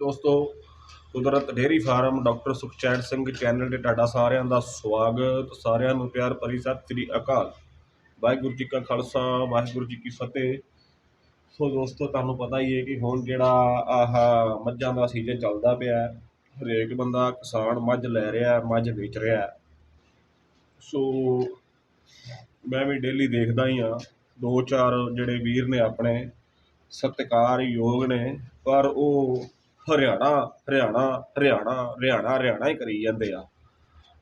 ਦੋਸਤੋ, Kudrat dairy farm doctor Sukhchain Singh channel ਤੇ ਤੁਹਾਡਾ ਸਾਰਿਆਂ ਦਾ ਸਵਾਗਤ, ਸਾਰਿਆਂ ਨੂੰ ਪਿਆਰ ਭਰੀ ਸਤਿ ਸ੍ਰੀ ਅਕਾਲ। ਵਾਹਿਗੁਰੂ ਜੀ ਕਾ ਖਾਲਸਾ, ਵਾਹਿਗੁਰੂ ਜੀ ਕੀ ਫਤਿਹ। ਸੋ ਦੋਸਤੋ, ਤੁਹਾਨੂੰ ਪਤਾ ਹੀ ਹੈ ਕਿ ਹੁਣ ਜਿਹੜਾ ਆਹ ਮੱਝਾਂ ਦਾ ਸੀਜ਼ਨ ਚੱਲਦਾ ਪਿਆ ਹੈ, ਹਰੇਕ ਬੰਦਾ ਕਿਸਾਨ ਮੱਝ ਲੈ ਰਿਹਾ ਮੱਝ ਵੇਚ ਰਿਹਾ ਸੋ ਮੈਂ ਵੀ ਡੇਲੀ ਦੇਖਦਾ ਹੀ ਆ ਦੋ ਚਾਰ ਜਿਹੜੇ ਵੀਰ ਨੇ ਆਪਣੇ, ਸਤਿਕਾਰਯੋਗ ਨੇ, ਪਰ ਉਹ ਹਰਿਆਣਾ ਹਰਿਆਣਾ ਹਰਿਆਣਾ ਹਰਿਆਣਾ ਹਰਿਆਣਾ ਹੀ ਕਰੀ ਜਾਂਦੇ ਆ।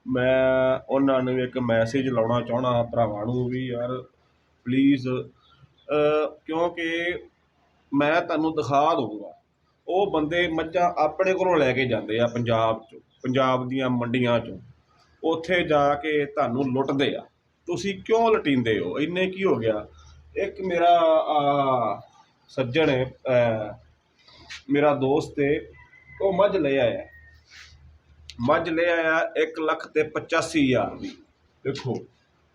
ਮੈਂ ਉਹਨਾਂ ਨੂੰ ਇੱਕ ਮੈਸੇਜ ਲਾਉਣਾ ਚਾਹਣਾ ਭਰਾਵਾਂ ਨੂੰ ਵੀ ਯਾਰ ਪਲੀਜ਼ ਕਿਉਂਕਿ ਮੈਂ ਤੁਹਾਨੂੰ ਦਿਖਾ ਦਊਂਗਾ। ਉਹ ਬੰਦੇ ਮੱਝਾਂ ਆਪਣੇ ਕੋਲੋਂ ਲੈ ਕੇ ਜਾਂਦੇ ਆ ਪੰਜਾਬ 'ਚੋਂ, ਪੰਜਾਬ ਦੀਆਂ ਮੰਡੀਆਂ 'ਚੋਂ। ਉੱਥੇ ਜਾ ਕੇ ਤੁਹਾਨੂੰ ਲੁੱਟਦੇ ਆ। ਤੁਸੀਂ ਕਿਉਂ ਲਟੀਂਦੇ ਹੋ? ਇੰਨੇ ਕੀ ਹੋ ਗਿਆ? ਇੱਕ ਮੇਰਾ ਸੱਜਣ ਹੈ ਮੇਰਾ ਦੋਸਤ ਹੈ ਉਹ ਮੱਝ ਲੈ ਆਇਆ। ਮੱਝ ਲੈ ਆਇਆ 1 ਲੱਖ ਤੇ 85 ਹਜ਼ਾਰ ਦੀ। ਦੇਖੋ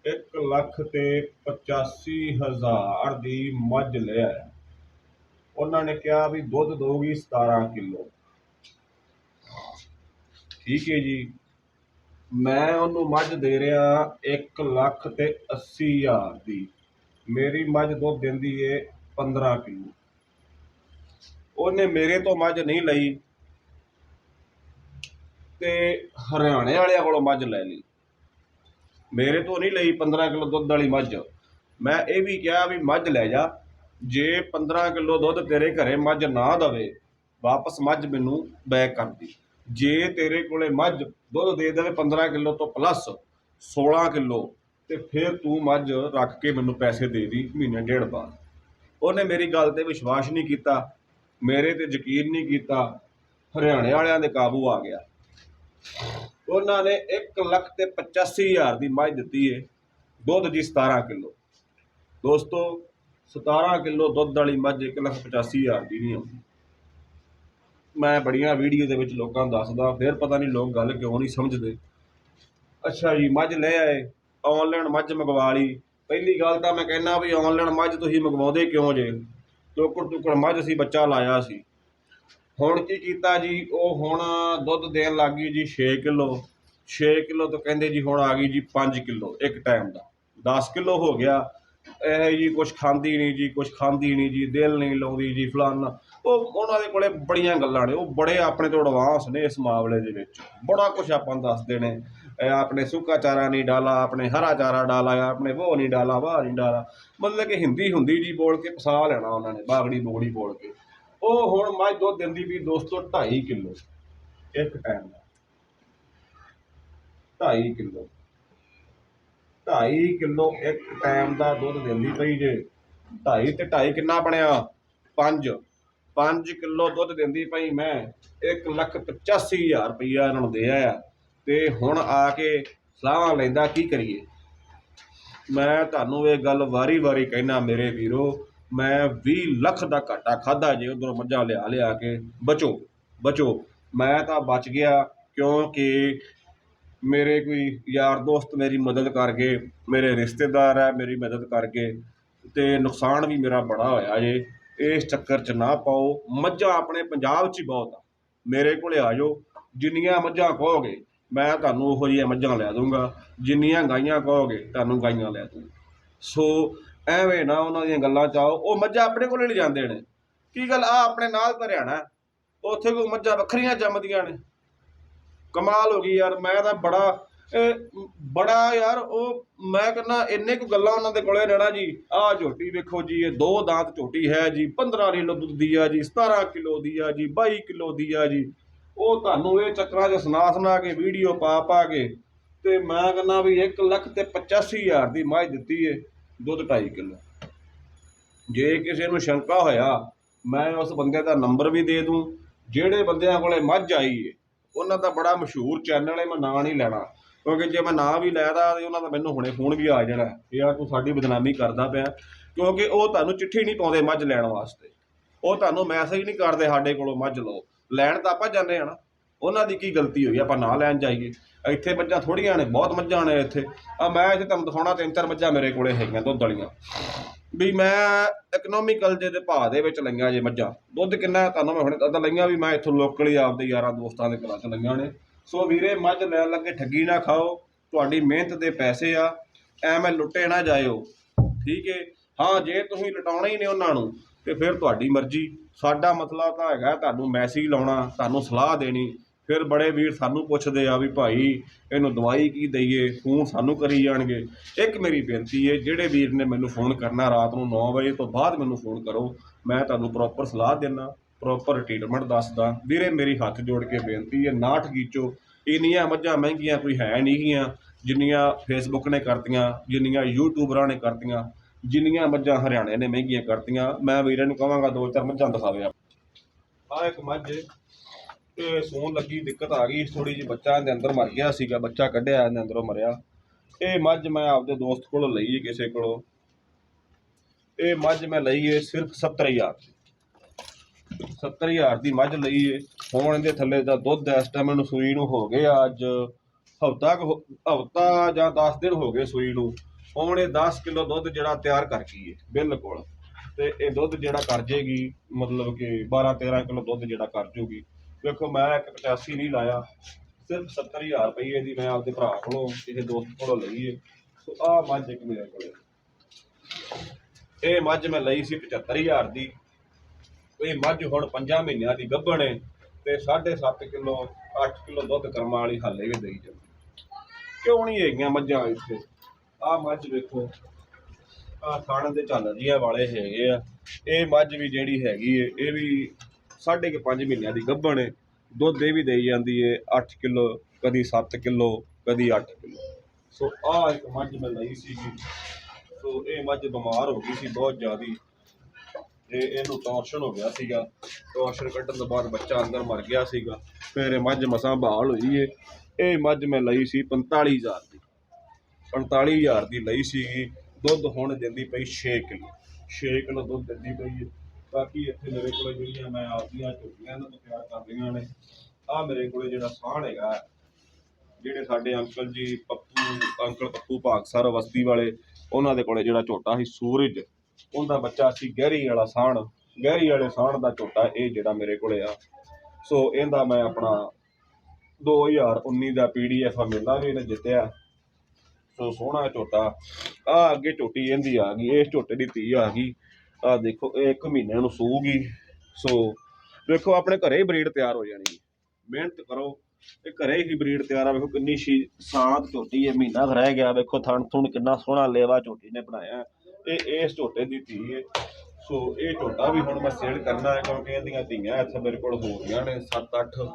1 ਲੱਖ ਤੇ 85 ਹਜ਼ਾਰ ਦੀ ਮੱਝ ਲੈ ਆਇਆ। ਉਹਨਾਂ ਨੇ ਕਿਹਾ ਵੀ ਦੁੱਧ ਦਊਗੀ 17 ਕਿਲੋ। ਠੀਕ ਹੈ ਜੀ। ਮੈਂ ਉਹਨੂੰ ਮੱਝ ਦੇ ਰਿਹਾ 1 ਲੱਖ ਤੇ 80 ਹਜ਼ਾਰ ਦੀ। ਮੇਰੀ ਮੱਝ ਦੁੱਧ ਦਿੰਦੀ ਏ 15 ਕਿਲੋ। ਉਹਨੇ ਮੇਰੇ ਤੋਂ ਮੱਝ ਨਹੀਂ ਲਈ ਤੇ ਹਰਿਆਣੇ ਵਾਲਿਆਂ ਕੋਲੋਂ ਮੱਝ ਲੈ ਲਈ। ਮੇਰੇ ਤੋਂ ਨਹੀਂ ਲਈ 15 ਕਿਲੋ ਦੁੱਧ ਵਾਲੀ ਮੱਝ। ਮੈਂ ਇਹ ਵੀ ਕਿਹਾ ਵੀ ਮੱਝ ਲੈ ਜਾ। ਜੇ 15 ਕਿਲੋ ਦੁੱਧ ਤੇਰੇ ਘਰੇ ਮੱਝ ਨਾ ਦਵੇ, ਵਾਪਸ ਮੱਝ ਮੈਨੂੰ ਬੈਕ ਕਰ ਦੀ। ਜੇ ਤੇਰੇ ਕੋਲੇ ਮੱਝ ਦੁੱਧ ਦੇ ਦੇਵੇ 15 ਕਿਲੋ ਤੋਂ ਪਲੱਸ 16 ਕਿਲੋ, ਤੇ ਫਿਰ ਤੂੰ ਮੱਝ ਰੱਖ ਕੇ ਮੈਨੂੰ ਪੈਸੇ ਦੇ ਦੀ ਮਹੀਨੇ ਡੇਢ ਬਾਅਦ। ਉਹਨੇ ਮੇਰੀ ਗੱਲ ਤੇ ਵਿਸ਼ਵਾਸ ਨਹੀਂ ਕੀਤਾ। ਮੇਰੇ ਤੇ ਯਕੀਨ ਨਹੀਂ ਕੀਤਾ, ਹਰਿਆਣੇ ਵਾਲਿਆਂ ਦੇ ਕਾਬੂ ਆ ਗਿਆ। ਉਹਨਾਂ ਨੇ 1 ਲੱਖ ਤੇ 85000 ਦੀ ਮੱਝ ਦਿੱਤੀ ਏ, ਦੁੱਧ ਜੀ 17 ਕਿਲੋ। ਦੋਸਤੋ 17 ਕਿਲੋ ਦੁੱਧ ਵਾਲੀ ਮੱਝ 1 ਲੱਖ 85000 ਦੀ ਨਹੀਂ ਆਉਂਦੀ। ਮੈਂ ਬੜੀਆਂ ਵੀਡੀਓ ਦੇ ਵਿੱਚ ਲੋਕਾਂ ਨੂੰ ਦੱਸਦਾ, ਫਿਰ ਪਤਾ ਨਹੀਂ ਲੋਕ ਗੱਲ ਕਿਉਂ ਨਹੀਂ ਸਮਝਦੇ। ਅੱਛਾ ਜੀ, ਮੱਝ ਲੈ ਆਏ ਆਨਲਾਈਨ ਮੱਝ ਮੰਗਵਾ ਲਈ। ਪਹਿਲੀ ਗੱਲ ਤਾਂ ਮੈਂ ਕਹਿੰਦਾ ਵੀ ਆਨਲਾਈਨ ਮੱਝ ਤੁਸੀਂ ਮੰਗਵਾਉਂਦੇ ਕਿਉਂ ਜੇ? ਟੋਕਰ ਟੁਕਰ ਮੱਝ ਸੀ, ਬੱਚਾ ਲਾਇਆ ਸੀ। ਹੁਣ ਕੀ ਕੀਤਾ ਜੀ? ਉਹ ਹੁਣ ਦੁੱਧ ਦੇਣ ਲੱਗ ਗਈ ਜੀ 6 ਕਿਲੋ। 6 ਕਿਲੋ ਤੋਂ ਕਹਿੰਦੇ ਜੀ ਹੁਣ ਆ ਗਈ ਜੀ 5 ਕਿਲੋ, ਇੱਕ ਟਾਈਮ ਦਾ। 10 ਕਿਲੋ ਹੋ ਗਿਆ। ਇਹ ਜੀ ਕੁਝ ਖਾਂਦੀ ਨਹੀਂ ਜੀ ਕੁਝ ਖਾਂਦੀ ਨਹੀਂ ਜੀ, ਦਿਲ ਨਹੀਂ ਲਾਉਂਦੀ ਜੀ, ਫਲਾਨਾ। ਉਹ ਉਹਨਾਂ ਦੇ ਕੋਲੇ ਬੜੀਆਂ ਗੱਲਾਂ ਨੇ, ਉਹ ਬੜੇ ਆਪਣੇ ਤੋਂ ਐਡਵਾਂਸ ਨੇ ਇਸ ਮਾਮਲੇ ਦੇ ਵਿੱਚ। ਬੜਾ ਕੁਝ ਆਪਾਂ ਦੱਸਦੇ ਨੇ। ਇਹ ਆਪਣੇ ਸੁੱਕਾ ਚਾਰਾ ਨਹੀਂ ਡਾਲਾ, ਆਪਣੇ ਹਰਾ ਚਾਰਾ ਡਾਲਾ, ਆਪਣੇ ਉਹ ਨਹੀਂ ਡਾਲਾ, ਵਾਹ ਨਹੀਂ ਡਾਲਾ। ਮਤਲਬ ਕਿ ਹਿੰਦੀ ਹੁੰਦੀ ਜੀ ਬੋਲ ਕੇ ਫਸਾ ਲੈਣਾ ਉਹਨਾਂ ਨੇ, ਬਾਗੜੀ ਬੋਗੜੀ ਬੋਲ ਕੇ। ਉਹ ਹੁਣ ਮੱਝ ਦੁੱਧ ਦਿੰਦੀ ਵੀ ਦੋਸਤੋ 2.5 ਕਿਲੋ, ਇੱਕ ਟਾਈਮ ਦਾ। 2.5 ਕਿਲੋ। 2.5 ਕਿਲੋ ਇੱਕ ਟਾਈਮ ਦਾ ਦੁੱਧ ਦਿੰਦੀ ਪਈ ਜੇ। 2.5 ਤੇ 2.5 ਕਿੰਨਾ ਬਣਿਆ? 5 5 ਕਿਲੋ ਦੁੱਧ ਦਿੰਦੀ ਪਈ ਮੈਂ। 1 ਲੱਖ 85 ਹਜ਼ਾਰ ਇਹਨਾਂ ਨੂੰ ਦੇ ਆਇਆ ਤੇ ਹੁਣ ਆ ਕੇ ਸਲਾਹਾਂ ਲੈਂਦਾ ਕੀ ਕਰੀਏ? ਮੈਂ ਤੁਹਾਨੂੰ ਇਹ ਗੱਲ ਵਾਰੀ-ਵਾਰੀ ਕਹਿਣਾ ਮੇਰੇ ਵੀਰੋ, ਮੈਂ 20 ਲੱਖ ਦਾ ਘਾਟਾ ਖਾਦਾ ਜੇ, ਉਧਰੋਂ ਮੱਝਾਂ ਲਿਆ ਲਿਆ ਕੇ। ਬਚੋ ਬਚੋ। ਮੈਂ ਤਾਂ ਬਚ ਗਿਆ ਕਿਉਂਕਿ ਮੇਰੇ ਕੋਈ ਯਾਰ ਦੋਸਤ ਮੇਰੀ ਮਦਦ ਕਰ ਗਏ ਮੇਰੇ ਰਿਸ਼ਤੇਦਾਰ ਹੈ, ਮੇਰੀ ਮਦਦ ਕਰ ਗਏ ਤੇ ਨੁਕਸਾਨ ਵੀ ਮੇਰਾ ਬੜਾ ਹੋਇਆ ਜੇ। ਇਸ ਚੱਕਰ 'ਚ ਨਾ ਪਾਓ, ਮੱਝਾਂ ਆਪਣੇ ਪੰਜਾਬ 'ਚ ਹੀ ਬਹੁਤ ਆ। ਮੇਰੇ ਕੋਲੇ ਆ ਜਾਓ, ਜਿੰਨੀਆਂ ਮੱਝਾਂ ਕਹੋਗੇ, ਮੈਂ ਤੁਹਾਨੂੰ ਉਹੋ ਜਿਹੀਆਂ ਮੱਝਾਂ ਲੈ ਦੂੰਗਾ ਜਿੰਨੀਆਂ ਗਾਈਆਂ ਕਹੋਗੇ, ਤੁਹਾਨੂੰ ਗਾਈਆਂ ਲੈ ਦੂੰਗਾ ਸੋ ਐਵੇਂ ਨਾ ਉਹਨਾਂ ਦੀਆਂ ਗੱਲਾਂ ਚ ਆਓ। ਉਹ ਮੱਝਾਂ ਆਪਣੇ ਕੋਲੇ ਲੈ ਜਾਂਦੇ ਨੇ। ਕੀ ਗੱਲ? ਆ ਆਪਣੇ ਨਾਲ ਤਾਂ ਉੱਥੇ ਕੋਈ ਮੱਝਾਂ ਵੱਖਰੀਆਂ ਜੰਮਦੀਆਂ ਨੇ। ਕਮਾਲ ਹੋ ਗਈ ਯਾਰ, ਮੈਂ ਤਾਂ ਬੜਾ, ਇਹ, ਬੜਾ ਯਾਰ, ਉਹ ਮੈਂ ਕਹਿੰਦਾ ਇੰਨੇ ਕੁ ਗੱਲਾਂ ਉਹਨਾਂ ਦੇ ਕੋਲੇ ਰਹਿਣਾ ਜੀ। ਆਹ ਝੋਟੀ ਵੇਖੋ ਜੀ, ਇਹ ਦੋ ਦਾਂਤ ਝੋਟੀ ਹੈ ਜੀ 15 ਕਿਲੋ ਦੁੱਧ ਦੀ ਆ ਜੀ 17 ਕਿਲੋ ਦੀ ਆ ਜੀ 22 ਕਿਲੋ ਦੀ ਆ ਜੀ। ਉਹ ਤੁਹਾਨੂੰ ਇਹ ਚੱਕਰਾਂ 'ਚ ਸੁਣਾ ਸੁਣਾ ਕੇ, ਵੀਡੀਓ ਪਾ ਪਾ ਕੇ, ਤੇ ਮੈਂ ਕਹਿੰਦਾ ਵੀ 1 ਲੱਖ ਤੇ 85000 ਦੀ ਮੱਝ ਦਿੱਤੀ ਏ, ਦੁੱਧ 2.5 ਕਿਲੋ। ਜੇ ਕਿਸੇ ਨੂੰ ਸ਼ੰਕਾ ਹੋਇਆ, ਮੈਂ ਉਸ ਬੰਦੇ ਦਾ ਨੰਬਰ ਵੀ ਦੇ ਦੂੰ, ਜਿਹੜੇ ਬੰਦਿਆਂ ਕੋਲੇ ਮੱਝ ਆਈ ਏ ਉਹਨਾਂ ਦਾ ਬੜਾ ਮਸ਼ਹੂਰ ਚੈਨਲ ਹੈ, ਮੈਂ ਨਾਂ ਨਹੀਂ ਲੈਣਾ। ਕਿਉਂਕਿ ਜੇ ਮੈਂ ਨਾਂ ਵੀ ਲੈਦਾ ਤੇ ਉਹਨਾਂ ਦਾ ਮੈਨੂੰ ਹੁਣੇ ਫੋਨ ਵੀ ਆ ਜਾਣਾ। ਯਾਰ ਤੂੰ ਸਾਡੀ ਬਦਨਾਮੀ ਕਰਦਾ ਪਿਆ। ਕਿਉਂਕਿ ਉਹ ਤੁਹਾਨੂੰ ਚਿੱਠੀ ਨਹੀਂ ਪਾਉਂਦੇ ਮੱਝ ਲੈਣ ਵਾਸਤੇ। ਉਹ ਤੁਹਾਨੂੰ ਮੈਸੇਜ ਨਹੀਂ ਕਰਦੇ ਸਾਡੇ ਕੋਲੋਂ ਮੱਝ ਲਓ। ਲੈਣ ਤਾਂ ਆਪਾਂ ਜਾਂਦੇ ਆ ਨਾ। ਉਹਨਾਂ ਦੀ ਕੀ ਗਲਤੀ ਹੋਈ? ਆਪਾਂ ਨਾ ਲੈਣ ਜਾਈਏ। ਇੱਥੇ ਮੱਝਾਂ ਥੋੜੀਆਂ ਨੇ, ਬਹੁਤ ਮੱਝਾਂ ਨੇ ਇੱਥੇ। ਆ ਮੈਂ ਇੱਥੇ ਤੁਹਾਨੂੰ ਦਿਖਾਉਣਾ ਤਿੰਨ ਚਾਰ ਮੱਝਾਂ ਮੇਰੇ ਕੋਲੇ ਹੈਗੀਆਂ, ਦੁੱਧ ਵਾਲੀਆਂ। ਵੀ ਮੈਂ ਇਕਨੋਮਿਕਲ ਜੇ ਦੇ ਭਾਅ ਦੇ ਵਿੱਚ ਲਈਆਂ ਜੇ ਮੱਝਾਂ। ਦੁੱਧ ਕਿੰਨਾ ਤੁਹਾਨੂੰ ਮੈਂ ਹੁਣੇ ਤਾਂ ਲਈਆਂ ਵੀ ਮੈਂ ਇੱਥੋਂ ਲੋਕਲ ਹੀ ਆਪਦੇ ਯਾਰਾਂ ਦੋਸਤਾਂ ਦੇ ਘਰਾਂ ਚ ਲਈਆਂ ਨੇ। ਸੋ ਵੀਰੇ, ਮੱਝ ਲੈਣ ਲੱਗੇ, ਠੱਗੀ ਨਾ ਖਾਓ। ਤੁਹਾਡੀ ਮਿਹਨਤ ਦੇ ਪੈਸੇ ਆ। ਐਵੇਂ ਲੁੱਟੇ ਨਾ ਜਾਇਓ। ਠੀਕ ਹੈ ਹਾਂ, ਜੇ ਤੁਸੀਂ ਲਟਾਉਣਾ ਹੀ ਨੇ ਉਹਨਾਂ ਨੂੰ, ਤੇ ਫਿਰ ਤੁਹਾਡੀ ਮਰਜ਼ੀ। ਸਾਡਾ ਮਸਲਾ ਤਾਂ ਹੈਗਾ, ਤੁਹਾਨੂੰ ਮੈਸੇਜ ਲਾਉਣਾ, ਤੁਹਾਨੂੰ ਸਲਾਹ ਦੇਣੀ। ਫਿਰ ਬੜੇ ਵੀਰ ਸਾਨੂੰ ਪੁੱਛਦੇ ਆ ਵੀ ਭਾਈ, ਇਹਨੂੰ ਦਵਾਈ ਕੀ ਦਈਏ? ਫੋਨ ਸਾਨੂੰ ਕਰੀ ਜਾਣਗੇ। ਇੱਕ ਮੇਰੀ ਬੇਨਤੀ ਹੈ ਜਿਹੜੇ ਵੀਰ ਨੇ ਮੈਨੂੰ ਫੋਨ ਕਰਨਾ ਰਾਤ ਨੂੰ 9 ਵਜੇ ਤੋਂ ਬਾਅਦ ਮੈਨੂੰ ਫੋਨ ਕਰੋ, ਮੈਂ ਤੁਹਾਨੂੰ ਪ੍ਰੋਪਰ ਸਲਾਹ ਦੇਣਾ ਪ੍ਰੋਪਰ ਟ੍ਰੀਟਮੈਂਟ ਦੱਸਦਾ। ਵੀਰੇ, ਮੇਰੀ ਹੱਥ ਜੋੜ ਕੇ ਬੇਨਤੀ ਹੈ ਨਾ ਠਗੀਚੋ ਇੰਨੀਆਂ ਮੱਝਾਂ ਮਹਿੰਗੀਆਂ ਕੋਈ ਹੈ ਨਹੀਂ ਗੀਆਂ, ਜਿੰਨੀਆਂ ਫੇਸਬੁੱਕ ਨੇ ਕਰਤੀਆਂ, ਜਿੰਨੀਆਂ ਯੂਟਿਊਬਰਾਂ ਨੇ ਕਰਤੀਆਂ, ਜਿੰਨੀਆਂ ਮੱਝਾਂ ਹਰਿਆਣੇ ਨੇ ਮਹਿੰਗੀਆਂ ਕਰਤੀਆਂ। ਮੈਂ ਵੀਰੇ ਨੂੰ ਕਹਾਂਗਾ, ਦੋ ਚਾਰ ਮੱਝਾਂ ਦਿਖਾਵੇ ਆ ਆਹ ਇੱਕ ਮੱਝ ਤੇ ਸੂਣ ਲੱਗੀ, ਦਿੱਕਤ ਆ ਗਈ ਥੋੜੀ ਜਿਹੀ ਬੱਚਾ ਇਹਦੇ ਅੰਦਰ ਮਰ ਗਿਆ ਸੀਗਾ, ਬੱਚਾ ਕੱਢਿਆ ਇਹਦੇ ਅੰਦਰੋਂ ਮਰਿਆ। ਇਹ ਮੱਝ ਮੈਂ ਆਪਦੇ ਦੋਸਤ ਕੋਲੋਂ ਲਈ ਹੈ ਕਿਸੇ ਕੋਲੋਂ। ਇਹ ਮੱਝ ਮੈਂ ਲਈ ਹੈ ਸਿਰਫ 70000 ਦੀ। 70000 ਦੀ ਮੱਝ ਲਈ ਹੈ। ਹੁਣ ਇਹਦੇ ਥੱਲੇ ਦਾ ਦੁੱਧ ਇਸ ਟਾਈਮ ਇਹਨੂੰ ਸੂਈ ਨੂੰ ਹੋ ਗਿਆ ਅੱਜ ਹਫਤਾ ਹਫਤਾ ਜਾਂ 10 ਦਿਨ ਹੋ ਗਏ ਸੂਈ ਨੂੰ। ਹੁਣ ਇਹ 10 ਕਿਲੋ ਦੁੱਧ ਜਿਹੜਾ ਤਿਆਰ ਕਰ ਗਈ ਹੈ, ਬਿਲਕੁਲ। ਤੇ ਇਹ ਦੁੱਧ ਜਿਹੜਾ ਕਰ ਜੇਗੀ, ਮਤਲਬ ਕਿ 12 13 ਕਿਲੋ ਦੁੱਧ ਜਿਹੜਾ ਕਰ ਜੂਗੀ। ਦੇਖੋ ਮੈਂ ਇੱਕ 85 ਨਹੀਂ ਲਾਇਆ। ਸਿਰਫ 70000 ਰੁਪਏ ਦੀ ਮੈਂ ਆਪਦੇ ਭਰਾ ਕੋਲੋਂ ਕਿਸੇ ਦੋਸਤ ਕੋਲੋਂ ਲਈ ਹੈ ਸੋ ਆਹ ਮੱਝ ਇੱਕ ਮੇਰੇ ਕੋਲੇ। ਇਹ ਮੱਝ ਮੈਂ ਲਈ ਸੀ 75000 ਦੀ। ਇਹ ਮੱਝ ਹੁਣ 5 ਮਹੀਨਿਆਂ ਦੀ ਗੱਭਣ ਏ ਤੇ 7.5 ਕਿਲੋ 8 ਕਿਲੋ ਦੁੱਧ ਕਰਮਾਂ ਵਾਲੀ ਹਾਲੇ ਵੀ ਦੇਈ ਜਾਂਦੀ। ਕਿਉਂ ਨਹੀਂ ਹੈਗੀਆਂ ਮੱਝਾਂ ਇੱਥੇ? ਆਹ ਮੱਝ ਵੇਖੋ। ਆਹ ਥਾਣ ਦੇ ਝਾਲਰੀਆਂ ਵਾਲੇ ਹੈਗੇ ਆ। ਇਹ ਮੱਝ ਵੀ ਜਿਹੜੀ ਹੈਗੀ ਏ, ਇਹ ਵੀ ਸਾਢੇ ਕੁ ਪੰਜ ਮਹੀਨਿਆਂ ਦੀ ਗੱਭਣ ਹੈ ਦੁੱਧ ਇਹ ਵੀ ਦੇਈ ਜਾਂਦੀ ਹੈ 8 ਕਿਲੋ, ਕਦੀ 7 ਕਿਲੋ, ਕਦੀ 8 ਕਿਲੋ। ਸੋ ਆਹ ਇੱਕ ਮੱਝ ਮੈਂ ਲਈ ਸੀਗੀ। ਸੋ ਇਹ ਮੱਝ ਬਿਮਾਰ ਹੋ ਗਈ ਸੀ ਬਹੁਤ ਜ਼ਿਆਦੀ। ਤੇ ਇਹਨੂੰ ਟੋਰਸ਼ਨ ਹੋ ਗਿਆ ਸੀਗਾ। ਟੋਰਸ਼ਨ ਕੱਢਣ ਤੋਂ ਬਾਅਦ ਬੱਚਾ ਅੰਦਰ ਮਰ ਗਿਆ ਸੀਗਾ। ਫਿਰ ਇਹ ਮੱਝ ਮਸਾਂ ਬਹਾਲ ਹੋਈ ਏ। ਇਹ ਮੱਝ ਮੈਂ ਲਈ ਸੀ 45000 ਦੀ। 45000 ਦੀ ਲਈ ਸੀਗੀ। ਦੁੱਧ ਹੁਣ ਦਿੰਦੀ ਪਈ 6 ਕਿਲੋ। 6 ਕਿਲੋ ਦੁੱਧ ਦਿੰਦੀ ਪਈ ਹੈ ਬਾਕੀ ਇੱਥੇ ਮੇਰੇ ਕੋਲ ਜਿਹੜੀਆਂ ਮੈਂ ਆਪਦੀਆਂ ਝੋਟੀਆਂ ਇਹਨਾਂ ਤੋਂ ਤਿਆਰ ਕਰ ਲਈਆਂ ਨੇ ਆ ਮੇਰੇ ਕੋਲੇ ਜਿਹੜਾ ਸਾਹਣ ਹੈਗਾ, ਜਿਹੜੇ ਸਾਡੇ ਅੰਕਲ ਜੀ, ਪੱਪੂ, ਅੰਕਲ ਪੱਪੂ ਭਾਗਸਰ ਅਵਸਤੀ ਵਾਲੇ, ਉਹਨਾਂ ਦੇ ਕੋਲੇ ਜਿਹੜਾ ਝੋਟਾ ਸੀ ਸੂਰਜ, ਉਹਦਾ ਬੱਚਾ ਸੀ ਗਹਿਰੀ ਵਾਲਾ ਸਾਹਣ ਗਹਿਰੀ ਵਾਲੇ ਸਾਹਣ ਦਾ ਝੋਟਾ ਇਹ ਜਿਹੜਾ ਮੇਰੇ ਕੋਲੇ ਆ। ਸੋ ਇਹਦਾ ਮੈਂ ਆਪਣਾ 2019 ਦਾ ਪੀਡੀਐਫ ਮੇਲਾ ਵੀ ਇਹਨੇ ਜਿੱਤਿਆ। ਸੋ ਸੋਹਣਾ ਝੋਟਾ। ਆ ਅੱਗੇ ਝੋਟੀ ਇਹਦੀ ਆ ਗਈ, ਇਸ ਝੋਟੇ ਦੀ ਧੀ ਆ ਗਈ। ਆ ਦੇਖੋ, ਇਹ ਇੱਕ ਮਹੀਨੇ ਨੂੰ ਸੂਗੀ ਸੋ ਵੇਖੋ, ਆਪਣੇ ਘਰੇ ਹੀ ਬਰੀਡ ਤਿਆਰ ਹੋ ਜਾਣੀ। ਹੈ। ਮਿਹਨਤ ਕਰੋ। ਇਹ ਘਰੇ ਹੀ ਬਰੀਡ ਤਿਆਰ ਆ। ਵੇਖੋ ਕਿੰਨੀ ਸ਼ੀ ਸਾਂਤ ਝੋਟੀ ਹੈ ਮਹੀਨਾ ਕੁ ਰਹਿ ਗਿਆ। ਵੇਖੋ ਥਣ ਥੁਣ ਕਿੰਨਾ ਸੋਹਣਾ ਲੇਵਾ ਝੋਟੀ ਨੇ ਬਣਾਇਆ। ਇਹ ਇਸ ਝੋਟੇ ਦੀ ਧੀ ਹੈ ਸੋ ਇਹ ਝੋਟਾ ਵੀ ਹੁਣ ਮੈਂ ਸੇਲ ਕਰਨਾ ਹੈ ਕਿਉਂਕਿ ਇਹਦੀਆਂ ਧੀਆਂ ਇੱਥੇ ਮੇਰੇ ਕੋਲ ਹੋ ਗਈਆਂ ਨੇ 7-8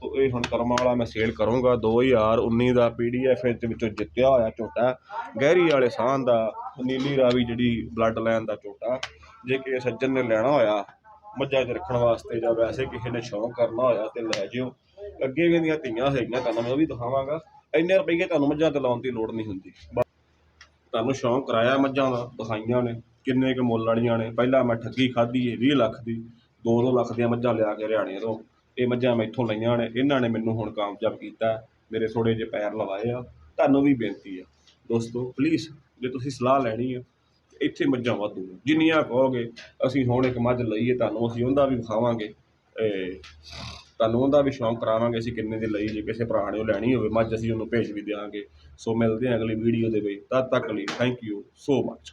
ਸੋ ਇਹ ਹੁਣ ਕਰਮਾਂ ਵਾਲਾ ਮੈਂ ਸੇਲ ਕਰੂੰਗਾ। 2019 ਦਾ ਪੀਡੀਐਫ ਦੇ ਵਿੱਚੋਂ ਜਿੱਤਿਆ ਹੋਇਆ ਝੋਟਾ। ਗਹਿਰੀ ਵਾਲੇ ਸਾਹ ਦਾ ਨੀਲੀ ਰਾਵੀ ਜਿਹੜੀ ਬਲੱਡ ਲਾਈਨ ਦਾ ਝੋਟਾ। ਜੇ ਕਿਸੇ ਸੱਜਣ ਨੇ ਲੈਣਾ ਹੋਇਆ, ਮੱਝਾਂ 'ਚ ਰੱਖਣ ਵਾਸਤੇ ਜਾਂ ਵੈਸੇ ਕਿਸੇ ਨੇ ਸ਼ੌਂਕ ਕਰਨਾ ਹੋਇਆ ਤੇ ਲੈ ਜਿਓ। ਅੱਗੇ ਵੀ ਇਹਦੀਆਂ ਧੀਆਂ ਹੈਗੀਆਂ, ਤੁਹਾਨੂੰ ਮੈਂ ਉਹ ਵੀ ਦਿਖਾਵਾਂਗਾ। ਇੰਨੇ ਰੁਪਈਏ ਤੁਹਾਨੂੰ ਮੱਝਾਂ ਤੇ ਲਾਉਣ ਦੀ ਲੋੜ ਨਹੀਂ ਹੁੰਦੀ। ਬਸ ਤੁਹਾਨੂੰ ਸ਼ੌਂਕ ਕਰਾਇਆ ਮੱਝਾਂ ਦਾ, ਦਿਖਾਈਆਂ ਨੇ, ਕਿੰਨੇ ਕੁ ਮੁੱਲ ਵਾਲੀਆਂ ਨੇ। ਪਹਿਲਾਂ ਮੈਂ ਠੱਗੀ ਖਾਧੀ ਏ 20 ਲੱਖ ਦੀ 2-2 ਲੱਖ ਦੀਆਂ ਮੱਝਾਂ ਲਿਆ ਕੇ ਹਰਿਆਣੇ ਤੋਂ। ਇਹ ਮੱਝਾਂ ਮੈਂ ਇੱਥੋਂ ਲਈਆਂ ਨੇ, ਇਹਨਾਂ ਨੇ ਮੈਨੂੰ ਹੁਣ ਕਾਮਯਾਬ ਕੀਤਾ, ਮੇਰੇ ਥੋੜੇ ਜਿਹੇ ਪੈਰ ਲਵਾਏ ਆ। ਤੁਹਾਨੂੰ ਵੀ ਬੇਨਤੀ ਆ, ਦੋਸਤੋ ਪਲੀਜ਼ ਜੇ ਤੁਸੀਂ ਸਲਾਹ ਲੈਣੀ ਆ ਇੱਥੇ ਮੱਝਾਂ ਵਾਧੂ ਨੇ। ਜਿੰਨੀਆਂ ਕਹੋਗੇ, ਅਸੀਂ ਹੁਣ ਇੱਕ ਮੱਝ ਲਈਏ, ਤੁਹਾਨੂੰ ਅਸੀਂ ਉਹਦਾ ਵੀ ਵਿਖਾਵਾਂਗੇ ਇਹ ਤੁਹਾਨੂੰ ਉਹਦਾ ਵੀ ਸ਼ੌਂਕ ਕਰਾਵਾਂਗੇ, ਅਸੀਂ ਕਿੰਨੇ ਦੀ ਲਈ, ਜੇ ਕਿਸੇ ਭਰਾ ਨੇ ਉਹ ਲੈਣੀ ਹੋਵੇ, ਮੱਝ ਅਸੀਂ ਉਹਨੂੰ ਭੇਜ ਵੀ ਦਿਆਂਗੇ। ਸੋ ਮਿਲਦੇ ਹਾਂ ਅਗਲੀ ਵੀਡੀਓ ਦੇ ਵਿੱਚ। ਤਦ ਤੱਕ ਲਈ ਥੈਂਕ ਯੂ ਸੋ ਮਚ